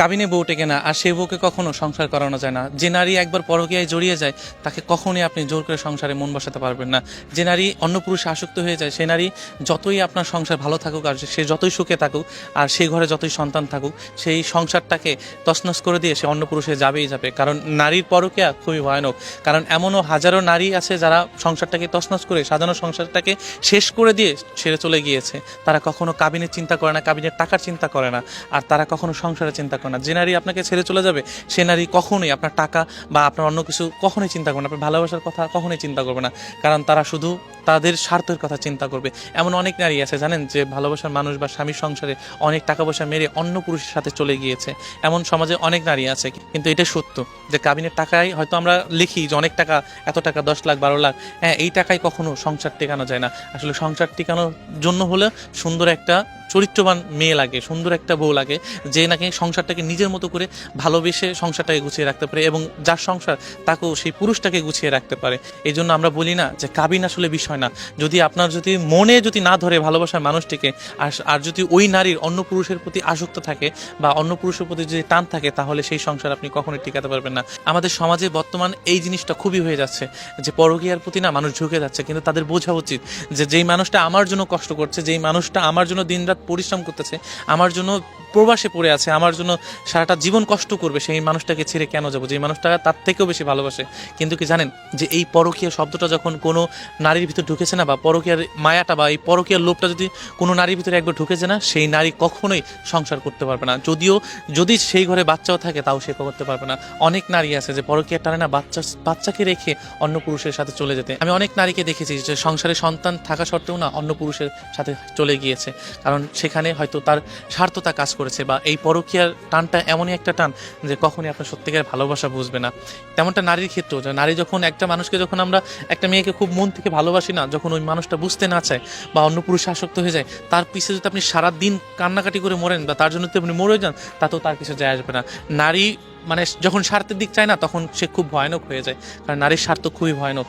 কাবিনে বউ টেকে না, আর সেই বউকে কখনো সংসার করানো যায় না। যে নারী একবার পরকীয়ায় জড়িয়ে যায়, তাকে কখনোই আপনি জোর করে সংসারে মন বসাতে পারবেন না। যে নারী অন্য পুরুষে আসক্ত হয়ে যায় সে নারী যতই আপনার সংসার ভালো থাকুক, আর সে যতই সুখে থাকুক, আর সেই ঘরে যতই সন্তান থাকুক, সেই সংসারটাকে তছনছ করে দিয়ে সে অন্য পুরুষে যাবেই যাবে। কারণ নারীর পরকীয়া খুবই ভয়ানক। কারণ এমনও হাজারো নারী আছে যারা সংসারটাকে তছনছ করে, সাজানো সংসারটাকে শেষ করে দিয়ে ছেড়ে চলে গিয়েছে। তারা কখনো কাবিনের চিন্তা করে না, কাবিনের টাকার চিন্তা করে না, আর তারা কখনো সংসারের চিন্তা করে না। যে নারী আপনাকে ছেড়ে চলে যাবে, সে নারী কখনোই আপনার টাকা বা আপনার অন্য কিছু কখনোই চিন্তা করবে না। আপনার ভালোবাসার কথা কখনোই চিন্তা করবে না। কারণ তারা শুধু তাদের স্বার্থের কথা চিন্তা করবে। এমন অনেক নারী আছে, জানেন, যে ভালোবাসার মানুষ বা স্বামীর সংসারে অনেক টাকা পয়সা মেরে অন্য পুরুষের সাথে চলে গিয়েছে। এমন সমাজে অনেক নারী আছে, কিন্তু এটা সত্য যে কাবিনের টাকায় হয়তো আমরা লিখি যে অনেক টাকা, এত টাকা, দশ লাখ, বারো লাখ। হ্যাঁ এই টাকায় কখনো সংসার টেকানো যায় না। আসলে সংসার টেকানোর জন্য হলে সুন্দর একটা চরিত্রবান মেয়ে লাগে, সুন্দর একটা বউ লাগে, যে নাকি সংসারটাকে নিজের মতো করে ভালোবেসে সংসারটাকে গুছিয়ে রাখতে পারে এবং যার সংসার তাকেও সেই পুরুষটাকে গুছিয়ে রাখতে পারে। এই জন্য আমরা বলি না যে কাবিন আসলে বিষয় না। যদি আপনার যদি মনে যদি না ধরে ভালোবাসার মানুষটিকে, আর আর যদি ওই নারীর অন্য পুরুষের প্রতি আসক্ত থাকে বা অন্য পুরুষের প্রতি যদি টান থাকে, তাহলে সেই সংসার আপনি কখনোই টিকাতে পারবেন না। আমাদের সমাজে বর্তমান এই জিনিসটা খুবই হয়ে যাচ্ছে, যে পরকীয়ার প্রতি না মানুষ ঝুঁকে যাচ্ছে, কিন্তু তাদের বোঝা উচিত যে যেই মানুষটা আমার জন্য কষ্ট করছে, যেই মানুষটা আমার জন্য দিনরাত পরিশ্রম করতেছে। আমার জন্য প্রবাসে পড়ে আছে, আমার জন্য সারাটা জীবন কষ্ট করবে, সেই মানুষটাকে ছেড়ে কেন যাব? যে মানুষটা তার থেকেও বেশি ভালোবাসে। কিন্তু কি জানেন, যে এই পরকীয়া শব্দটা যখন কোনো নারীর ভিতর ঢুকেছে না, বা পরকীয়ার মায়াটা, বা এই পরকীয়ার লোভটা যদি কোনো নারীর ভিতরে একবার ঢুকেছে না, সেই নারী কখনোই সংসার করতে পারবে না। যদিও, যদি সেই ঘরে বাচ্চাও থাকে, তাও সে করতে পারবে না। অনেক নারী আছে যে পরকীয়ার টানে না বাচ্চা, বাচ্চাকে রেখে অন্য পুরুষের সাথে চলে যেতে। আমি অনেক নারীকে দেখেছি যে সংসারে সন্তান থাকা সত্ত্বেও না অন্য পুরুষের সাথে চলে গিয়েছে। কারণ সেখানে হয়তো তার স্বার্থতা কাজ করেছে বা এই পরকীয়ার টানটা এমনই একটা টান যে কখনই আপনার সত্যিকার ভালোবাসা বুঝবে না। তেমনটা নারীর ক্ষেত্রেও যে নারী যখন একটা মানুষকে যখন আমরা একটা মেয়েকে খুব মন থেকে ভালোবাসি না, যখন ওই মানুষটা বুঝতে না চায় বা অন্য পুরুষে আসক্ত হয়ে যায়, তার পিছে যদি আপনি সারা দিন কান্নাকাটি করে মরেন বা তার জন্য যদি আপনি মরে যান, তাতেও তার কিছু যায় আসবে না। নারী মানে যখন স্বার্থের দিক চায় না, তখন সে খুব ভয়ানক হয়ে যায়। কারণ নারীর স্বার্থ খুবই ভয়ানক।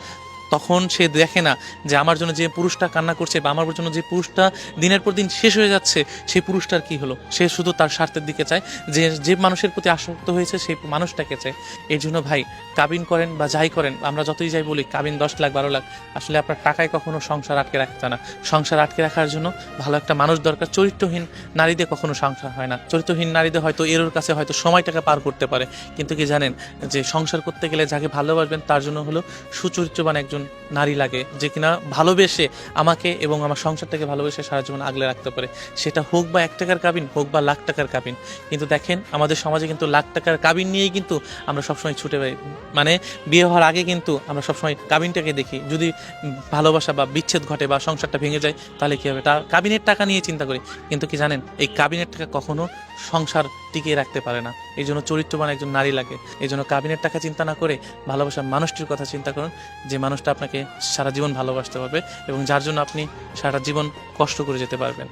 তখন সে দেখে না যে আমার জন্য যে পুরুষটা কান্না করছে বা আমার জন্য যে পুরুষটা দিনের পর দিন শেষ হয়ে যাচ্ছে, সেই পুরুষটার কি হলো? সে শুধু তার স্বার্থের দিকে চায়, যে যে মানুষের প্রতি আসক্ত হয়েছে সেই মানুষটাকে চায়। এই জন্য ভাই, কাবিন করেন বা যাই করেন, আমরা যতই যাই বলি, কাবিন দশ লাখ, বারো লাখ, আসলে আপনার টাকায় কখনো সংসার আটকে রাখতে না। সংসার আটকে রাখার জন্য ভালো একটা মানুষ দরকার, চরিত্রহীন নারীদের কখনো সংসার হয় না। চরিত্রহীন নারীদের হয়তো এরোর কাছে হয়তো সময়টাকে পার করতে পারে। কিন্তু কি জানেন, যে সংসার করতে গেলে যাকে ভালোবাসবেন তার জন্য হলো সুচরিত্রবান একজন নারী লাগে যে কিনা ভালোবেসে আমাকে এবং আমার সংসারটাকে ভালোবেসে সারা জীবন আগলে রাখতে পারে। সেটা হোক বা এক টাকার কাবিন, হোক বা লাখ টাকার কাবিন। কিন্তু দেখেন, আমাদের সমাজে কিন্তু লাখ টাকার কাবিন নিয়েই কিন্তু আমরা সবসময় ছুটে পাই মানে বিয়ে হওয়ার আগে কিন্তু আমরা সবসময় কাবিনটাকে দেখি। যদি ভালোবাসা বা বিচ্ছেদ ঘটে বা সংসারটা ভেঙে যায়, তাহলে কী হবে? তা কাবিনের টাকা নিয়ে চিন্তা করি। কিন্তু কি জানেন, এই কাবিনের টাকা কখনো সংসার টিকিয়ে রাখতে পারে না। এই জন্য চরিত্রবান একজন নারী লাগে। এই জন্য কাবিনের টাকা চিন্তা না করে ভালোবাসার মানুষটির কথা চিন্তা করুন, যে মানুষটা আপনাকে সারা জীবন ভালোবাসতে পারবে এবং যার জন্য আপনি সারা জীবন কষ্ট করে যেতে পারবেন।